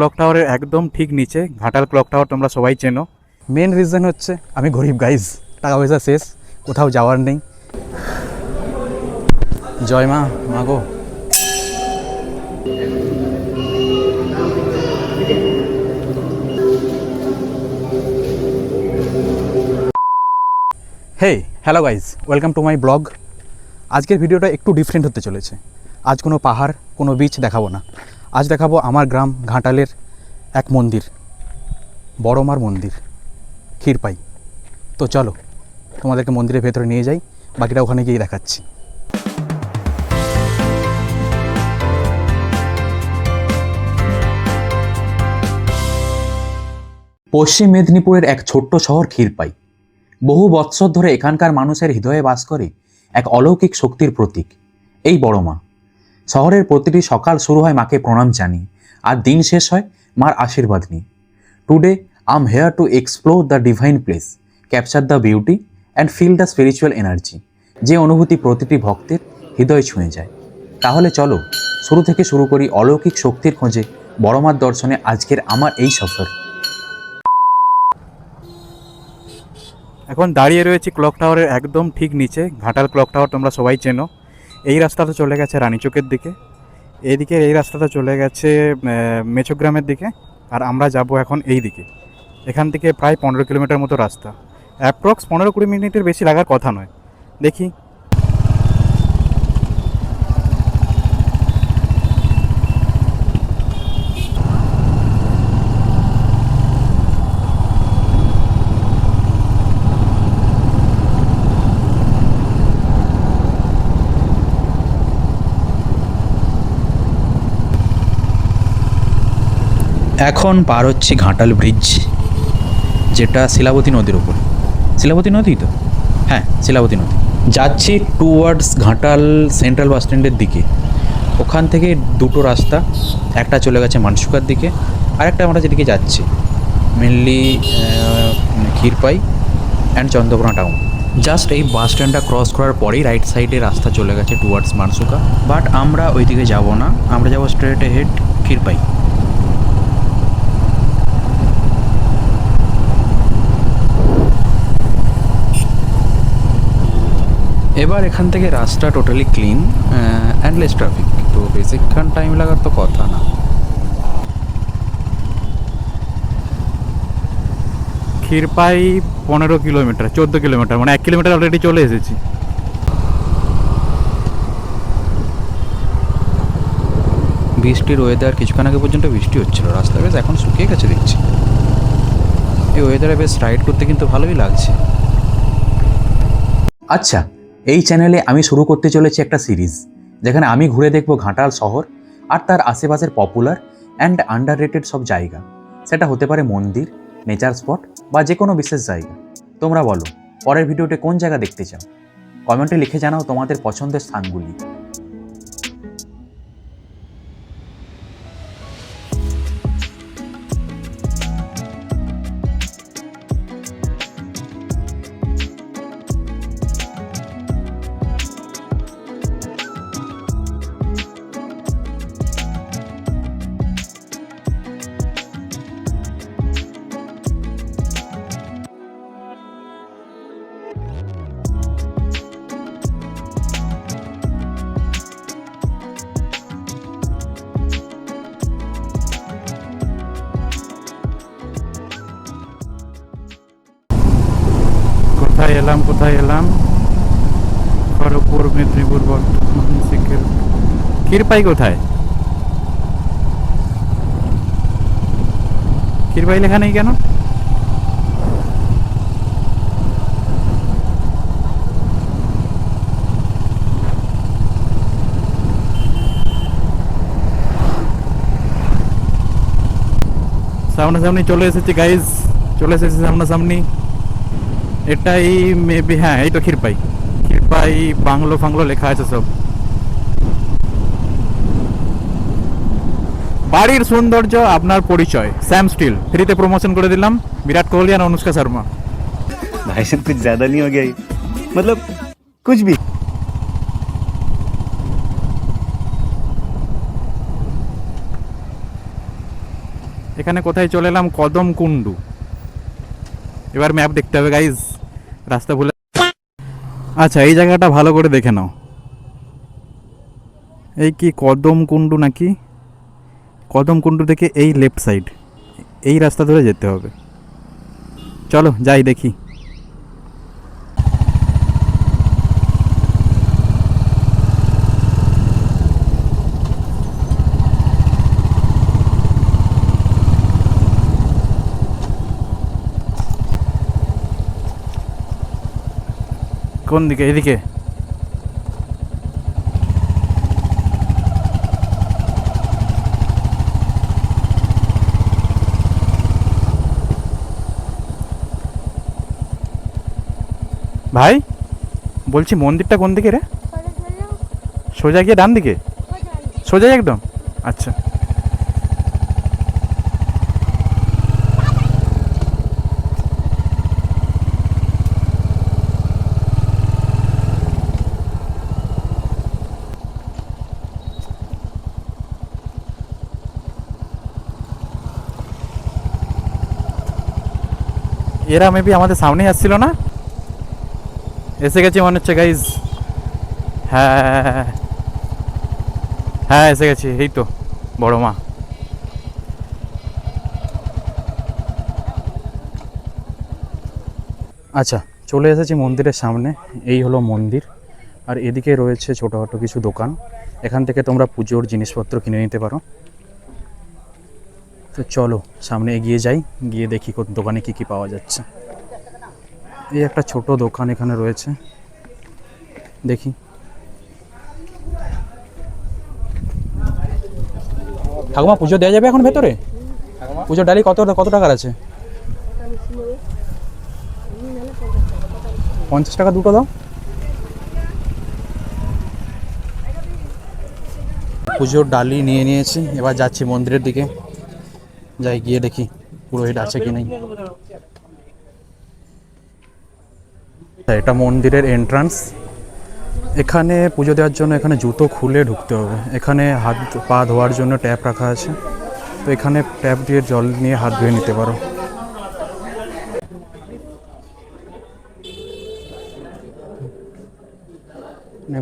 Clock টাওয়ারের একদম ঠিক নিচে, ঘাটাল ক্লক টাওয়ার তোমরা সবাই চেনো। মেন রিজন হচ্ছে, আমি গরিব গাইজ টাকা পয়সা শেষ, কোথাও যাওয়ার নেই। জয় মা মা গো। Hey hello guys welcome to my vlog আজকের ভিডিওটা একটু ডিফারেন্ট হতে চলেছে। আজ কোনো পাহাড়, কোনো বিচ দেখাবো না। আজ দেখাবো আমার গ্রাম ঘাটালের এক মন্দির, বড়মার মন্দির, ক্ষীরপাই। তো চলো, তোমাদেরকে মন্দিরের ভেতরে নিয়ে যাই, বাকিটা ওখানে গিয়ে দেখাচ্ছি। পশ্চিম মেদিনীপুরের এক ছোট্ট শহর ক্ষীরপাই। বহু বৎসর ধরে এখানকার মানুষের হৃদয়ে বাস করে এক অলৌকিক শক্তির প্রতীক, এই বড় মা শহরের প্রতিটি সকাল শুরু হয় মাকে প্রণাম জানিয়ে, আর দিন শেষ হয় মার আশীর্বাদ নিয়ে। Today I'm here to explore the divine place capture the beauty and feel the spiritual energy যে অনুভূতি প্রতিটি ভক্তের হৃদয় ছুঁয়ে যায়। তাহলে চলো, শুরু থেকে শুরু করি অলৌকিক শক্তির খোঁজে বড় মার দর্শনে আজকের আমার এই সফর। এখন দাঁড়িয়ে রয়েছি ক্লক টাওয়ারের একদম ঠিক নিচে, ঘাটাল ক্লক টাওয়ার তোমরা সবাই চেনো। এই রাস্তাটা চলে গেছে রানীচকের দিকে। এইদিকে এই রাস্তাটা চলে গেছে মেচোগ্রামের দিকে আর আমরা যাব এখন এই দিকে। এখান থেকে প্রায় পনেরো কিলোমিটার মতো রাস্তা। অ্যাপ্রক্স পনেরো কুড়ি মিনিটের বেশি লাগার কথা নয়। দেখি এখন পার হচ্ছে ঘাটাল ব্রিজ, যেটা শিলাবতী নদীর ওপর শিলাবতী নদী তো? হ্যাঁ শিলাবতী নদী। যাচ্ছি টুয়ার্ডস ঘাটাল সেন্ট্রাল বাস স্ট্যান্ডের দিকে। ওখান থেকে দুটো রাস্তা, একটা চলে গেছে মানসুকার দিকে, আরেকটা আমরা যেদিকে যাচ্ছি mainly Khirpai and Chandrakona town just এই বাস স্ট্যান্ডটা ক্রস করার পরেই রাইট সাইডে রাস্তা চলে গেছে টুয়ার্ডস মানসুকা। বাট আমরা ওইদিকে যাব না, আমরা যাব স্ট্রেট হেড ক্ষীরপাই। এবার এখান থেকে রাস্তা totally clean and less traffic তো বেশিক্ষণ টাইম লাগার তো কথা না। ক্ষীরপাই পনেরো কিলোমিটার চোদ্দ কিলোমিটার মানে এক কিলোমিটার অলরেডি চলে এসেছি। বৃষ্টির ওয়েদার কিছুক্ষণ আগে পর্যন্ত বৃষ্টি হচ্ছিল। রাস্তা বেশ এখন শুকিয়ে গেছে দেখছি। এই ওয়েদারে বেশ রাইড করতে কিন্তু ভালোই লাগছে। আচ্ছা এই চ্যানেলে আমি শুরু করতে চলেছি একটা সিরিজ যেখানে আমি ঘুরে দেখব ঘাটাল শহর আর তার আশেপাশের পপুলার অ্যান্ড আন্ডার সব জায়গা। সেটা হতে পারে মন্দির নেচার স্পট বা যে কোনো বিশেষ জায়গা। তোমরা বলো, পরের ভিডিওতে কোন জায়গা দেখতে চাও? কমেন্টে লিখে জানাও তোমাদের পছন্দের স্থানগুলি। কোথায় এলাম কোথায় এলাম? খড়গপুর মেদিনীপুর বর্ধমান সিকিম। ক্ষীরপাই কোথায়? ক্ষীরপাই লেখা নেই কেন? সামনাসামনি চলে এসেছি গাইজ চলে এসেছি সামনাসামনি। এটাই মেবি হ্যাঁ এই তো ক্ষীরপাই। ক্ষীরপাই বাংলো ফাংলো লেখা আছে সব। বাড়ির সৌন্দর্য আপনার পরিচয়। স্যাম স্টিল ফ্রিতে প্রমোশন করে দিলাম। বিরাট কোহলি আর অনুষ্কা শর্মা। ভাই সব কিছু জ্যাদা নিয়ে গেই মতলব কুছ ভি এখানে কোথায় চলে এলাম? কদম কুন্ডু এবার ম্যাপ দেখতে হবে গাইজ রাস্তা ভুলে আচ্ছা এই জায়গাটা ভালো করে দেখে নাও। এই কি কদম কুণ্ডু নাকি? কদম কুণ্ডু থেকে এই লেফট সাইড এই রাস্তা ধরে যেতে হবে। চলো, যাই দেখি। কোন দিকে? এদিকে। ভাই বলছি মন্দিরটা কোন দিকে রে? সোজা গিয়ে ডান দিকে? সোজা একদম? আচ্ছা। এরা মেবি আমাদের সামনেই আসছিল না? এসে গেছি মনে হচ্ছে গাইজ হ্যাঁ। হ্যাঁ এসে গেছি, এই তো, বড় মা। আচ্ছা চলে এসেছি মন্দিরের সামনে, এই হলো মন্দির। আর এদিকে রয়েছে ছোটোখাটো কিছু দোকান। এখান থেকে তোমরা পুজোর জিনিসপত্র কিনে নিতে পারো। তো চলো সামনে এগিয়ে যাই গিয়ে দেখি কোন দোকানে কি কি পাওয়া যাচ্ছে। এই একটা ছোট দোকান এখানে রয়েছে। দেখি। ঠাকুমা পুজো দেওয়া যাবে এখন ভেতরে? পুজোর ডালি কত কত টাকার আছে? পঞ্চাশ টাকা দুটো দাও। পুজোর ডালি নিয়ে নিয়েছি। এবার যাচ্ছি মন্দিরের দিকে। যাই, গিয়ে দেখি পুরোহিত আছে কি নেই। এটা মন্দিরের এন্ট্রান্স এখানে পুজো দেওয়ার জন্য এখানে জুতো খুলে ঢুকতে হবে। এখানে হাত, পা ধোয়ার জন্য ট্যাপ রাখা আছে। তো এখানে ট্যাপ দিয়ে জল নিয়ে হাত ধুয়ে নিতে পারো।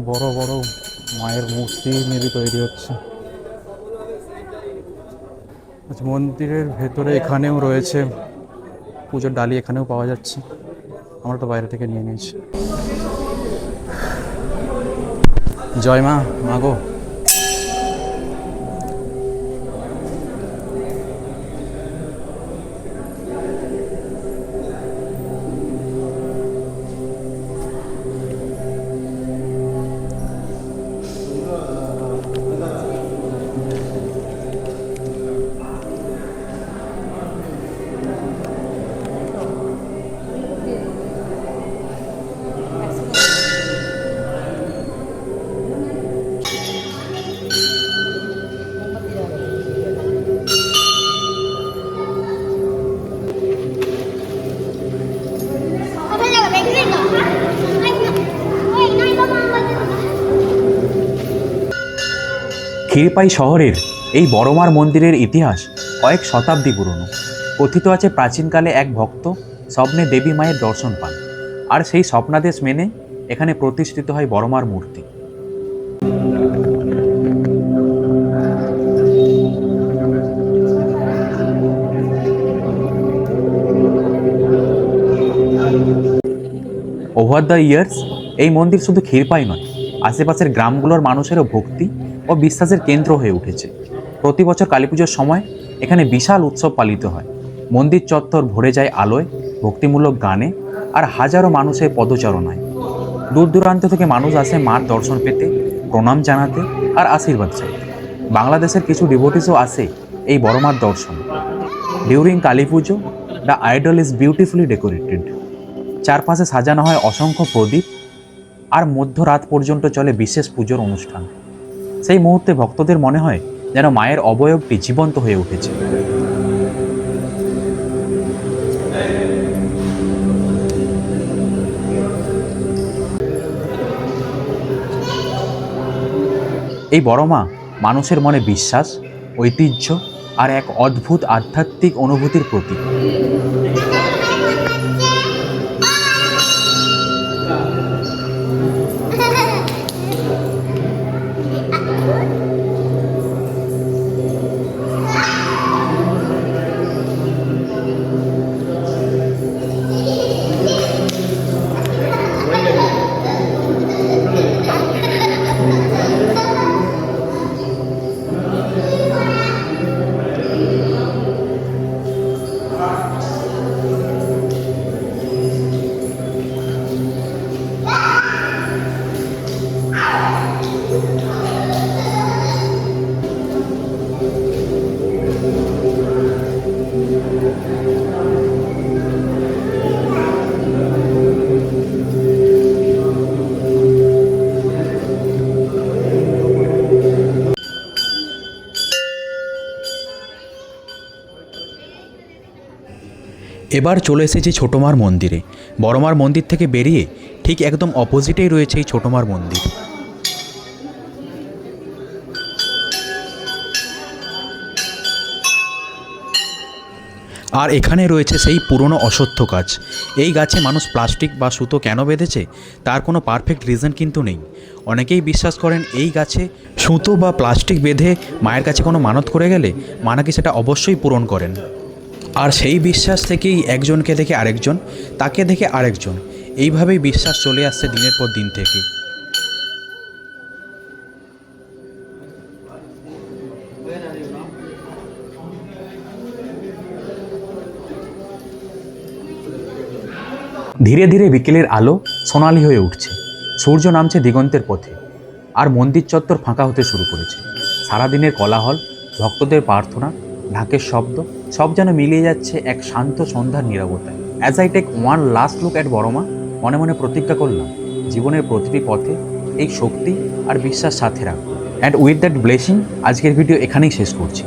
বড় বড় মায়ের মূর্তি মেবি তৈরি হচ্ছে। আচ্ছা মন্দিরের ভেতরে এখানেও রয়েছে পুজোর ডালি, এখানেও পাওয়া যাচ্ছে। আমরা তো বাইরে থেকে নিয়ে নিয়েছি। জয় মা মা ক্ষীরপাই শহরের এই বড়মার মন্দিরের ইতিহাস কয়েক শতাব্দী পুরনো। কথিত আছে প্রাচীনকালে এক ভক্ত স্বপ্নে দেবী মায়ের দর্শন পান, আর সেই স্বপ্নাদেশ মেনে এখানে প্রতিষ্ঠিত হয় বড়মার মূর্তি। ওভার দ্য ইয়ার্স এই মন্দির শুধু ক্ষীরপাই নয়, আশেপাশের গ্রামগুলোর মানুষেরও ভক্তি ও বিশ্বাসের কেন্দ্র হয়ে উঠেছে। প্রতি বছর কালী সময় এখানে বিশাল উৎসব পালিত হয়। মন্দির চত্বর ভরে যায় আলোয়, ভক্তিমূলক গানে আর হাজারো মানুষের পদচারণায়। দূর দূরান্ত থেকে মানুষ আসে মার দর্শন পেতে, প্রণাম জানাতে আর আশীর্বাদ চাইতে। বাংলাদেশের কিছু ডিভোটিসও আসে এই বড় মার দর্শন। During Kali Puja the idol is beautifully decorated চারপাশে সাজানো হয় অসংখ্য প্রদীপ আর মধ্যরাত পর্যন্ত চলে বিশেষ পুজোর অনুষ্ঠান। সেই মুহূর্তে ভক্তদের মনে হয় যেন মায়ের অবয়বটি জীবন্ত হয়ে উঠেছে। এই বড় মা মানুষের মনে বিশ্বাস, ঐতিহ্য আর এক অদ্ভুত আধ্যাত্মিক অনুভূতির প্রতীক। এবার চলে এসেছি ছোটোমার মন্দিরে। বড়মার মন্দির থেকে বেরিয়ে ঠিক একদম অপোজিটেই রয়েছে এই ছোটোমার মন্দির। আর এখানে রয়েছে সেই পুরনো অসত্য গাছ। এই গাছে মানুষ প্লাস্টিক বা সুতো কেন বেঁধেছে, তার কোনো পারফেক্ট রিজন কিন্তু নেই। অনেকেই বিশ্বাস করেন এই গাছে সুতো বা প্লাস্টিক বেঁধে মায়ের কাছে কোনো মানত করে গেলে মা নাকি সেটা অবশ্যই পূরণ করেন। আর সেই বিশ্বাস থেকেই একজনকে দেখে আরেকজন, তাকে দেখে আরেকজন। এইভাবেই বিশ্বাস চলে আসছে দিনের পর দিন থেকে। ধীরে ধীরে বিকেলের আলো সোনালি হয়ে উঠছে। সূর্য নামছে দিগন্তের পথে। আর মন্দির চত্বর ফাঁকা হতে শুরু করেছে। সারাদিনের কোলাহল, ভক্তদের প্রার্থনা ঢাকের শব্দ, সব যেন মিলিয়ে যাচ্ছে এক শান্ত সন্ধ্যার নিরবতায় as I take one last look at Boroma মনে মনে প্রতিজ্ঞা করলাম, জীবনের প্রতিটি পথে এই শক্তি আর বিশ্বাস সাথে রাখব। অ্যান্ড উইথ দ্যাট ব্লেসিং আজকের ভিডিও এখানেই শেষ করছি।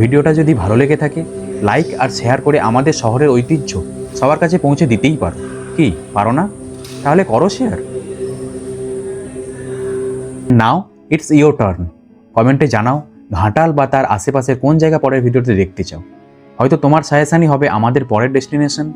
ভিডিওটা যদি ভালো লেগে থাকে লাইক আর শেয়ার করে আমাদের শহরের ঐতিহ্য সবার কাছে পৌঁছে দিতেই পারো। কি, পারো না? তাহলে করো share now it's your turn কমেন্টে জানাও ঘাটাল বা তার আশেপাশের কোন জায়গা পরের ভিডিওতে দেখতে চাও? হয়তো তোমার সাজেশনই হবে আমাদের পরের ডেস্টিনেশন।